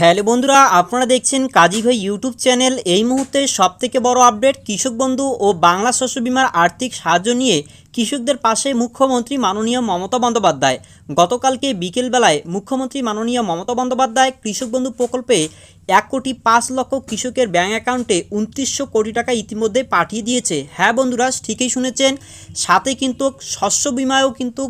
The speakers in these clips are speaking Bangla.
হ্যালো বন্ধুরা, আপনারা দেখছেন কাজী ভাই ইউটিউব চ্যানেল। এই মুহূর্তে সবথেকে বড় আপডেট, কৃষক বন্ধু ও বাংলা শস্য বিমার আর্থিক সাহায্য নিয়ে কৃষকদের পাশে মুখ্যমন্ত্রী মাননীয় মমতা বন্দ্যোপাধ্যায়। গতকালকে বিকেলবেলায় মুখ্যমন্ত্রী মাননীয় মমতা বন্দ্যোপাধ্যায় কৃষক বন্ধু প্রকল্পে এক কোটি পাঁচ লক্ষ কৃষকের ব্যাঙ্ক অ্যাকাউন্টে উনত্রিশশো কোটি টাকা ইতিমধ্যে পাঠিয়ে দিয়েছে। হ্যাঁ বন্ধুরা, ঠিকই শুনেছেন। সাথে কিন্তু শস্য বিমায়ও কিন্তু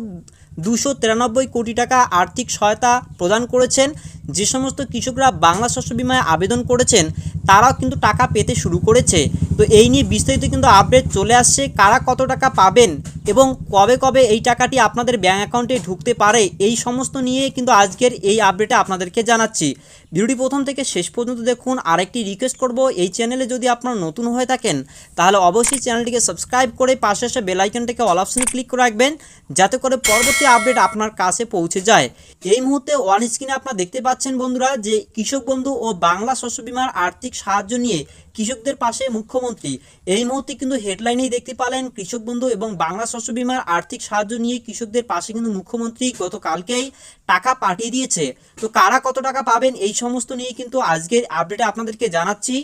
দুশো তিরানব্বই কোটি টাকা আর্থিক সহায়তা প্রদান করেছেন। যে সমস্ত কৃষকরা বাংলা শস্য বিমায় আবেদন করেছেন, তারাও কিন্তু টাকা পেতে শুরু করেছে। তো এই নিয়ে বিস্তারিত কিন্তু আপডেট চলে আসছে। কারা কত টাকা পাবেন এবং কবে কবে এই টাকাটি আপনাদের ব্যাঙ্ক অ্যাকাউন্টে ঢুকতে পারে, এই সমস্ত নিয়ে কিন্তু আজকের এই আপডেটে আপনাদেরকে জানাচ্ছি। ভিডিওটি প্রথম থেকে শেষ পর্যন্ত দেখুন। আরেকটি রিকোয়েস্ট করব, এই চ্যানেলে যদি আপনারা নতুন হয়ে থাকেন, তাহলে অবশ্যই চ্যানেলটিকে সাবস্ক্রাইব করে পাশে এসে বেল আইকনটাকে অল অপশনে ক্লিক করে রাখবেন, যাতে করে পরবর্তী আপডেট আপনার কাছে পৌঁছে যায়। এই মুহূর্তে ওয়ান স্ক্রিনে আপনারা দেখতে পাচ্ছেন বন্ধুরা যে কৃষক বন্ধু ও বাংলা শস্য বিমার আর্থিক সাহায্য নিয়ে কৃষকদের পাশে মুখ্যমন্ত্রী। এই মুহূর্তে কিন্তু হেডলাইনেই দেখতে পালেন কৃষক বন্ধু এবং বাংলা শস্য বিমার আর্থিক সাহায্য নিয়ে কৃষকদের পাশে কিন্তু মুখ্যমন্ত্রী গতকালকেই টাকা পাঠিয়ে দিয়েছে। তো কারা কত টাকা পাবেন এই সমস্ত নিয়ে কিন্তু আজকের আপডেটে আপনাদেরকে জানাচ্ছি।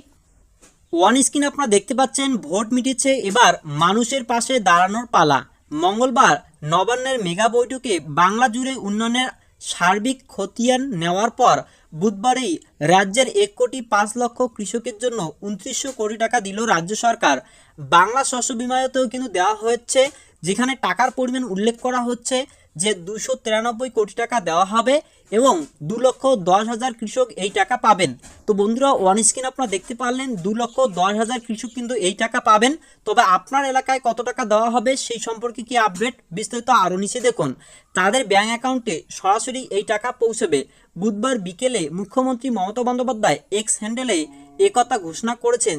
ওয়ান স্ক্রিন আপনারা দেখতে পাচ্ছেন, ভোট মিটেছে। এবার মানুষের পাশে দাঁড়ানোর পালা। মঙ্গলবার নবান্নের মেগা বৈঠকে বাংলা জুড়ে উন্নয়নের সার্বিক খতিয়ান নেওয়ার পর বুধবারেই রাজ্যের এক কোটি পাঁচ লক্ষ কৃষকের জন্য উনত্রিশশো কোটি টাকা দিল রাজ্য সরকার। বাংলা শস্য বিমায়তেও কিন্তু দেওয়া হচ্ছে যেখানে টাকার পরিমাণ উল্লেখ করা হচ্ছে যে দুশো তিরানব্বই কোটি টাকা দেওয়া হবে এবং দু লক্ষ দশ হাজার কৃষক এই টাকা পাবেন। তো বন্ধুরা ওয়ান স্ক্রিন আপনারা দেখতে পারলেন, দু লক্ষ দশ হাজার কৃষক কিন্তু এই টাকা পাবেন। তবে আপনার এলাকায় কত টাকা দেওয়া হবে সেই সম্পর্কে কি আপডেট বিস্তারিত আরও নিচে দেখুন। তাদের ব্যাঙ্ক অ্যাকাউন্টে সরাসরি এই টাকা পৌঁছবে। বুধবার বিকেলে মুখ্যমন্ত্রী মমতা বন্দ্যোপাধ্যায় এক্স হ্যান্ডেলে একথা ঘোষণা করেছেন।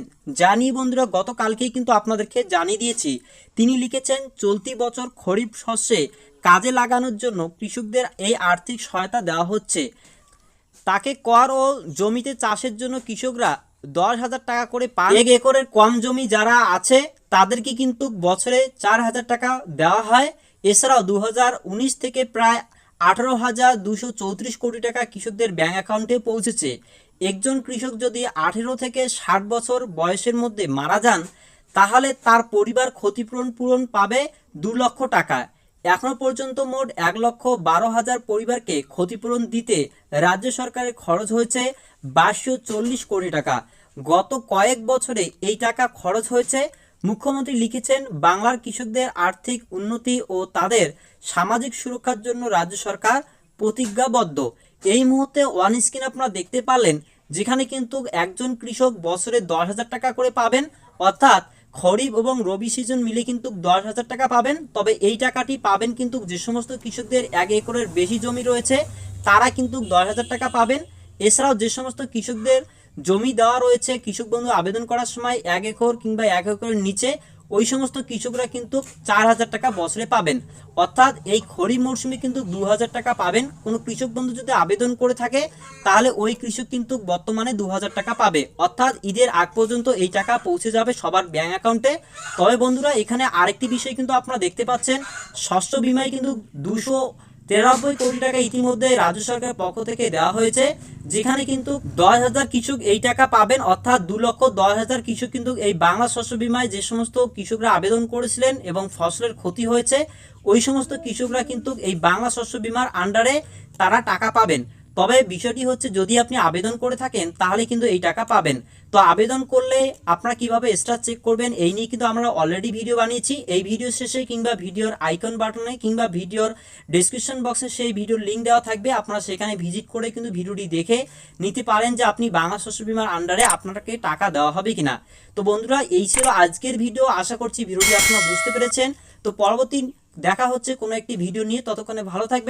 নিয়ে বন্ধুরা, গতকালকেই কিন্তু আপনাদেরকে জানিয়ে দিয়েছি। তিনি লিখেছেন, চলতি বছর খরিফ শস্যে কাজে লাগানোর জন্য কৃষকদের এই আর্থিক সহায়তা দেওয়া হচ্ছে। তাকে কর ও জমিতে চাষের জন্য কৃষকরা দশ হাজার টাকা করে পান। এক একরের কম জমি যারা আছে, তাদেরকে কিন্তু বছরে চার হাজার টাকা দেওয়া হয়। এছাড়াও দু হাজার উনিশ থেকে প্রায় আঠারো হাজার দুশো চৌত্রিশ কোটি টাকা কৃষকদের ব্যাংক অ্যাকাউন্টে পৌঁছেছে। একজন কৃষক যদি আঠেরো থেকে ষাট বছর বয়সের মধ্যে মারা যান, তাহলে তার পরিবার ক্ষতিপূরণ পূরণ পাবে দু লক্ষ টাকা। এখনও পর্যন্ত মোট এক লক্ষ বারো হাজার পরিবারকে ক্ষতিপূরণ দিতে রাজ্য সরকারের খরচ হয়েছে বাইশশো চল্লিশ কোটি টাকা। গত কয়েক বছরে এই টাকা খরচ হয়েছে মুখ্যমন্ত্রী লিখেছেন, বাংলার কৃষকদের আর্থিক উন্নতি ও তাদের সামাজিক সুরক্ষার জন্য রাজ্য সরকার প্রতিজ্ঞাবদ্ধ। এই মুহূর্তে ওয়ান স্ক্রিন আপনারা দেখতে পারলেন, যেখানে কিন্তু একজন কৃষক বছরে দশ হাজার টাকা করে পাবেন, অর্থাৎ খরিফ এবং রবি সিজন মিলে কিন্তু দশ হাজার টাকা পাবেন। তবে এই টাকাটি পাবেন কিন্তু যে সমস্ত কৃষকদের এক একরের বেশি জমি রয়েছে, তারা কিন্তু দশ হাজার টাকা পাবেন। এছাড়াও যে সমস্ত কৃষকদের জমি দেওয়া রয়েছে, কৃষক বন্ধু আবেদন করার সময় এক একর কিংবা এক একরের নিচে, ওই সমস্ত কৃষকরা কিন্তু চার হাজার টাকা বছরে পাবেন। অর্থাৎ এই খরিফ মরশুমে কিন্তু দু হাজার টাকা পাবেন। কোনো কৃষক বন্ধু যদি আবেদন করে থাকে, তাহলে ওই কৃষক কিন্তু বর্তমানে দু হাজার টাকা পাবে। অর্থাৎ ঈদের আগ পর্যন্ত এই টাকা পৌঁছে যাবে সবার ব্যাঙ্ক অ্যাকাউন্টে। তবে বন্ধুরা, এখানে আরেকটি বিষয় কিন্তু আপনারা দেখতে পাচ্ছেন, শস্য বিমায় কিন্তু দুশো তিরানব্বই কোটি টাকা ইতিমধ্যে রাজ্য সরকারের পক্ষ থেকে দেওয়া হয়েছে, যেখানে কিন্তু দশ হাজার কৃষক এই টাকা পাবেন, অর্থাৎ দু লক্ষ দশ হাজার কৃষক কিন্তু এই বাংলা শস্য বিমায় যে সমস্ত কৃষকরা আবেদন করেছিলেন এবং ফসলের ক্ষতি হয়েছে, ওই সমস্ত কৃষকরা কিন্তু এই বাংলা শস্য বিমার আন্ডারে তারা টাকা পাবেন। তবে বিষয়টি হচ্ছে যদি আপনি আবেদন করে থাকেন, তাহলে কিন্তু এই টাকা পাবেন। তো আবেদন করলে আপনারা কীভাবে স্টার চেক করবেন, এই নিয়ে কিন্তু আমরা অলরেডি ভিডিও বানিয়েছি। এই ভিডিও শেষে কিংবা ভিডিওর আইকন বাটনে কিংবা ভিডিওর ডিসক্রিপশন বক্সে সেই ভিডিওর লিঙ্ক দেওয়া থাকবে। আপনারা সেখানে ভিজিট করে কিন্তু ভিডিওটি দেখে নিতে পারেন যে আপনি বাংলা শস্য বিমার আন্ডারে আপনাকে টাকা দেওয়া হবে কিনা। তো বন্ধুরা, এই ছিল আজকের ভিডিও আশা করছি ভিডিওটি আপনারা বুঝতে পেরেছেন। তো পরবর্তী দেখা হচ্ছে কোনো একটি ভিডিও নিয়ে। ততক্ষণে ভালো থাকবেন।